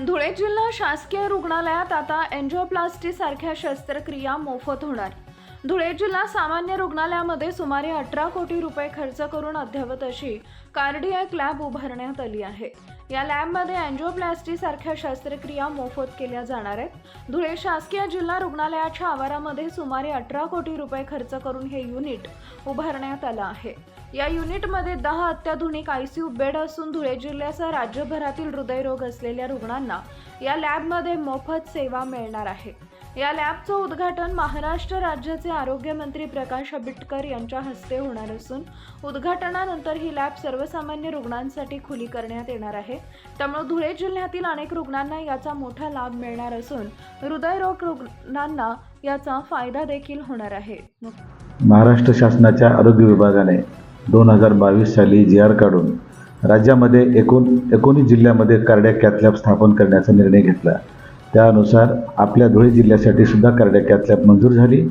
धुळे जिल्हा शासकीय रुग्णालयात आता एन्जिओप्लास्टी सारख्या शस्त्रक्रिया मोफत होणार. धुळे जिल्हा सामान्य रुग्णालयामध्ये सुमारे अठरा कोटी रुपये खर्च करून अध्यावत अशी कार्डियक लॅब उभारण्यात आली आहे. या लॅबमध्ये अँजिओप्लास्टी सारख्या शस्त्रक्रिया मोफत केल्या जाणार आहेत. धुळे शासकीय जिल्हा रुग्णालयाच्या आवारामध्ये सुमारे अठरा कोटी रुपये खर्च करून हे युनिट उभारण्यात आलं आहे. या युनिटमध्ये दहा अत्याधुनिक आयसीयू बेड असून धुळे जिल्ह्यासह राज्यभरातील हृदयरोग असलेल्या रुग्णांना या लॅबमध्ये मोफत सेवा मिळणार आहे. या लॅबचं उद्घाटन महाराष्ट्र राज्याचे आरोग्यमंत्री प्रकाश आंबेडकर यांच्या हस्ते होणार असून उद्घाटनानंतर ही लॅब सर्वसामान्य रुग्णांसाठी खुली करण्यात येणार आहे. त्यामुळे धुळे जिल्ह्यातील अनेक रुग्णांना याचा मोठा लाभ मिळणार असून हृदयरोग रुग्णांना याचा फायदा देखील होणार आहे. महाराष्ट्र शासनाच्या आरोग्य विभागाने दोन हजार बावीस साली जी आर काढून राज्यामध्ये एकूण एकोणीस जिल्ह्यामध्ये कार्डॅक कॅथ लॅब स्थापन करण्याचा निर्णय घेतला. त्यानुसार आपल्या धुळे जिल्ह्यासाठी सुद्धा करड्या कॅथलॅब मंजूर झाली.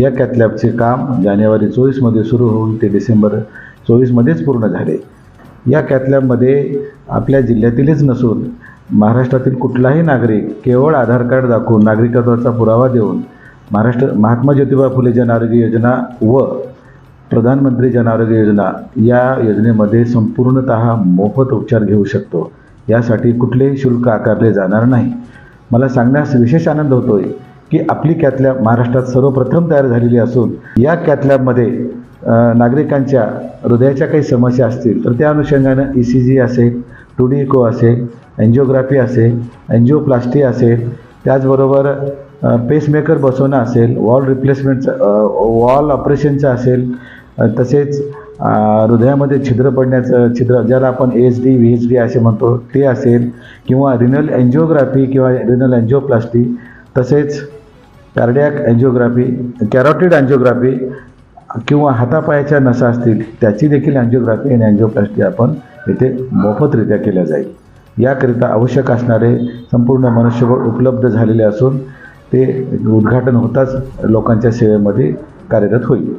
या कॅथलॅबचे काम जानेवारी चोवीसमध्ये सुरू होऊन ते डिसेंबर चोवीसमध्येच पूर्ण झाले. या कॅथलॅबमध्ये आपल्या जिल्ह्यातीलच नसून महाराष्ट्रातील कुठलाही नागरिक केवळ आधार कार्ड दाखवून नागरिकत्वाचा पुरावा देऊन महाराष्ट्र महात्मा ज्योतिबा फुले जन आरोग्य योजना व प्रधानमंत्री जन आरोग्य योजना या योजनेमध्ये संपूर्णत मोफत उपचार घेऊ शकतो. यासाठी कुठलेही शुल्क आकारले जाणार नाही. मला सांगण्यास विशेष आनंद होतोय की आपली कॅथलॅब महाराष्ट्रात सर्वप्रथम तयार झालेली असून या कॅथलॅबमध्ये नागरिकांच्या हृदयाच्या काही समस्या असतील तर त्या अनुषंगानं ई सी जी असेल टू डी इको असेल एन्जिओग्राफी असेल एन्जिओप्लास्टी असेल त्याचबरोबर पेसमेकर बसवणं असेल वॉल रिप्लेसमेंटचं वॉल ऑपरेशनचं असेल तसेच हृदयामध्ये छिद्र पडण्याचं छिद्र ज्याला आपण H D V H D असे म्हणतो ते असेल किंवा रिनल एन्जिओग्राफी किंवा रिनल एन्जिओप्लास्टी तसेच कार्डियाक एन्जिओग्राफी कॅरोटिड एन्जिओग्राफी किंवा हातापायाच्या नसा असतील त्याची देखील अँजिओग्राफी आणि अँजिओप्लास्टी आपण येथे मोफतरित्या केल्या जाईल. याकरिता आवश्यक असणारे संपूर्ण मनुष्यबळ उपलब्ध झालेले असून ते उद्घाटन होताच लोकांच्या सेवेमध्ये कार्यरत होईल.